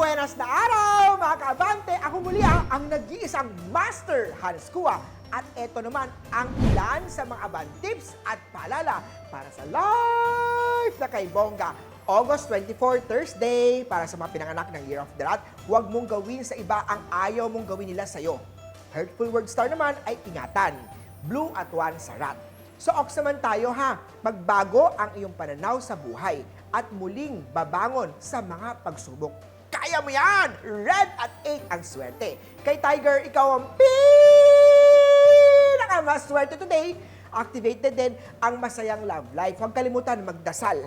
Maligyanas na araw, mga kaabante! Ako muli ah, ang nag-iisang Master Hans Kua. At eto naman ang ilan sa mga abang tips at paalala para sa life na kay Bongga. August 24, Thursday, para sa mga pinanganak ng Year of the Rat, huwag mong gawin sa iba ang ayaw mong gawin nila sa'yo. Hurtful word star naman ay ingatan. Blue at one sa rat. So ox naman tayo ha, magbago ang iyong pananaw sa buhay at muling babangon sa mga pagsubok. Kaya mo yan! Red at 8 ang swerte. Kay Tiger, ikaw ang pinakamaswerte today. Activated din ang masayang love life. Huwag kalimutan magdasal.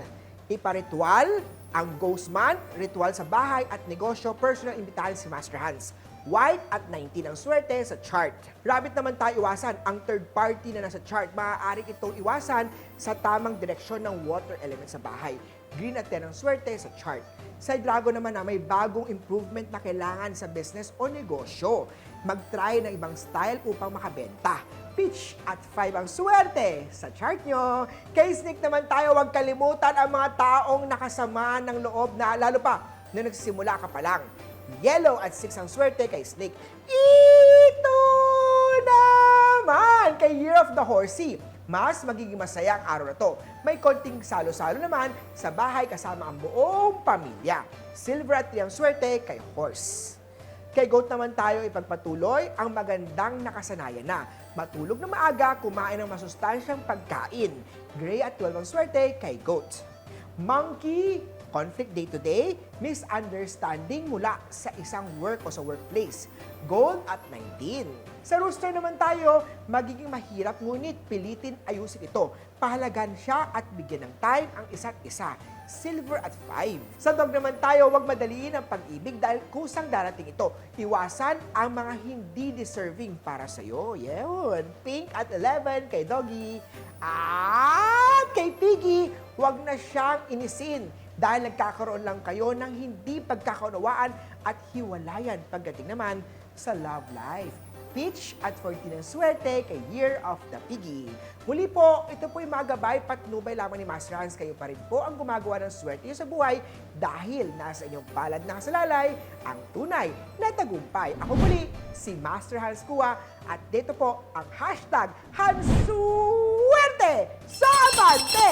Iparitual, ang ghost man, ritual sa bahay at negosyo, personal imbitahan si Master Hans. White at 19 ang swerte sa chart. Rabbit naman tayo iwasan. Ang third party na nasa chart, maaari itong iwasan sa tamang direksyon ng water element sa bahay. Green at 10 ang swerte sa chart. Sa Dragon naman na may bagong improvement na kailangan sa business o negosyo. Mag-try ng ibang style upang makabenta. Peach at 5 ang swerte sa chart nyo. Kay Snake naman tayo, huwag kalimutan ang mga taong nakasama ng loob na lalo pa na nagsisimula ka pa lang. Yellow at 6 ang swerte kay Snake. Ito naman kay Year of the Horsey. Mas magiging masaya ang araw na to. May konting salo-salo naman sa bahay kasama ang buong pamilya. Silver at 3 ang swerte kay Horse. Kay Goat naman tayo ipagpatuloy ang magandang nakasanayan na. Matulog na maaga, kumain ng masustansyang pagkain. Gray at 12 ang swerte kay Goat. Monkey, conflict day-to-day, misunderstanding mula sa isang work o sa workplace. Gold at 19. Sa rooster naman tayo, magiging mahirap ngunit pilitin ayusin ito. Pahalagan siya at bigyan ng time ang isa't isa. Silver at 5. Sa dog naman tayo, huwag madaliin ang pag-ibig dahil kusang darating ito. Iwasan ang mga hindi deserving para sa'yo. Yun. Pink at 11 kay Doggy. At kay Piggy, huwag na siyang inisin dahil nagkakaroon lang kayo ng hindi pagkakaunawaan at hiwalayan pagdating naman sa love life. Peach at 14 ang swerte kay Year of the Piggy. Muli po, ito po yung mga gabay patnubay lamang ni Master Hans. Kayo pa rin po ang gumagawa ng swerte sa buhay dahil nasa inyong palad na kasalalay ang tunay na tagumpay. Ako muli, si Master Hans Kua at dito po ang hashtag Hansuerte sa Abante!